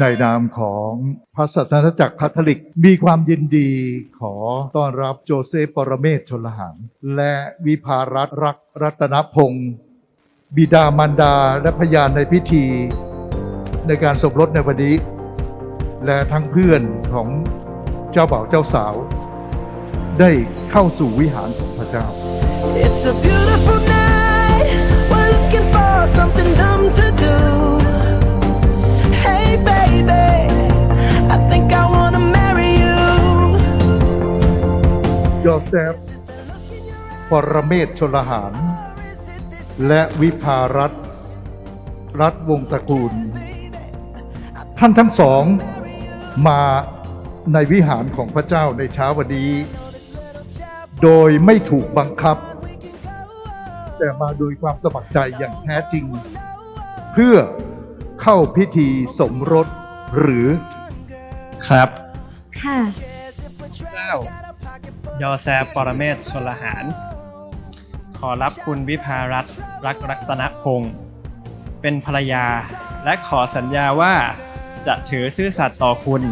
ในนามของพระศาสนาจักรคาทอลิก มีความยินดีขอต้อนรับโจเซฟปรเมศชนลหารและวิภารัตรักรัตนพงศ์บิดามารดาและพยานในพิธี ในการสมรสในวันนี้ และทั้งเพื่อนของเจ้าบ่าวเจ้าสาว ได้เข้าสู่วิหารของพระเจ้า It's a beautiful night. ยอเซฟปรเมศชลหาร และวิภารัตน์รัฐวงศ์ตระกูล ท่านทั้งสองมาในวิหารของพระเจ้าในเช้าวันนี้ โดยไม่ถูกบังคับ แต่มาโดยความสมัครใจอย่างแท้จริง เพื่อเข้าพิธีสมรสหรือครับ ค่ะ เจ้า ยอแซฟปรเมศชลหาร ขอรับคุณวิภารัตรักรัตนพงศ์เป็นภรรยา และขอสัญญาว่าจะถือซื่อสัตย์ต่อคุณ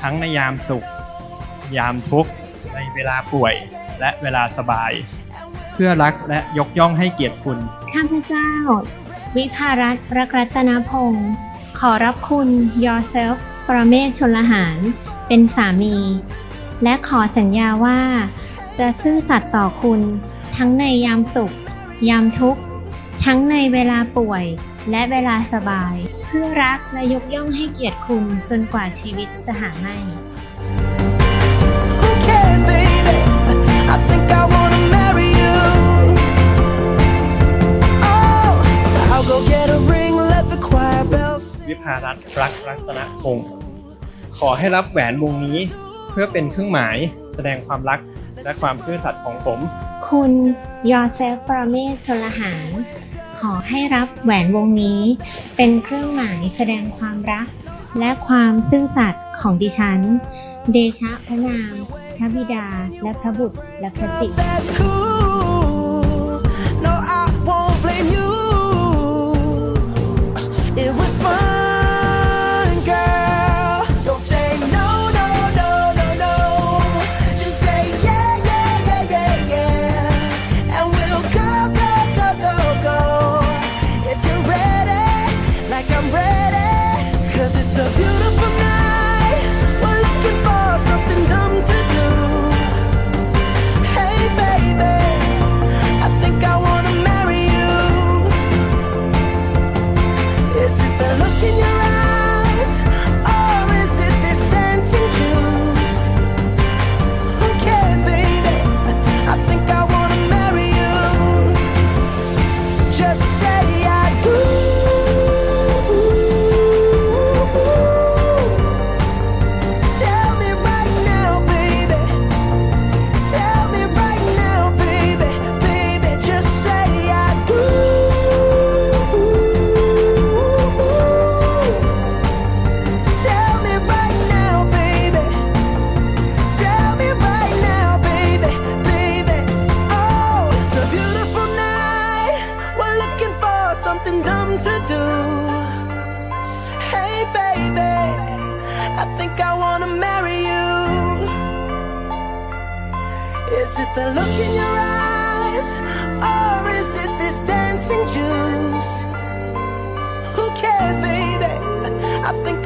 ทั้งในยามสุข ยามทุกข์ ในเวลาป่วยและเวลาสบาย เพื่อรักและยกย่องให้เกียรติคุณ ข้าพเจ้า วิภารัตน์รักรัตนพงศ์ขอรับคุณ yourself ปรเมศชนลหาร เป็นสามี และขอสัญญาว่า จะซื่อสัตย์ต่อคุณ ทั้งในยามสุข ยามทุกข์ ทั้งในเวลาป่วย และเวลาสบาย เพื่อรักและยกย่องให้เกียรติคุณจนกว่าชีวิตจะหาไม่ Who cares, baby? I think I wanna marry you. Oh, I'll go get a ring, let the choir bells sing. วิภารัตน์รักรัตนพงศ์ขอให้รับแหวนวงนี้เพื่อเป็นเครื่องหมายแสดงความรักและความซื่อสัตย์ของผม คุณยอเซฟปรเมศชลหารขอให้รับแหวนวงนี้ เป็นเครื่องหมายแสดงความรัก และความซื่อสัตย์ของดิฉัน เดชะพระนาม พระบิดา และพระบุตร และพระจิต do. Hey, baby, I think I wanna marry you. Is it the look in your eyes, or is it this dancing juice? Who cares, baby? I think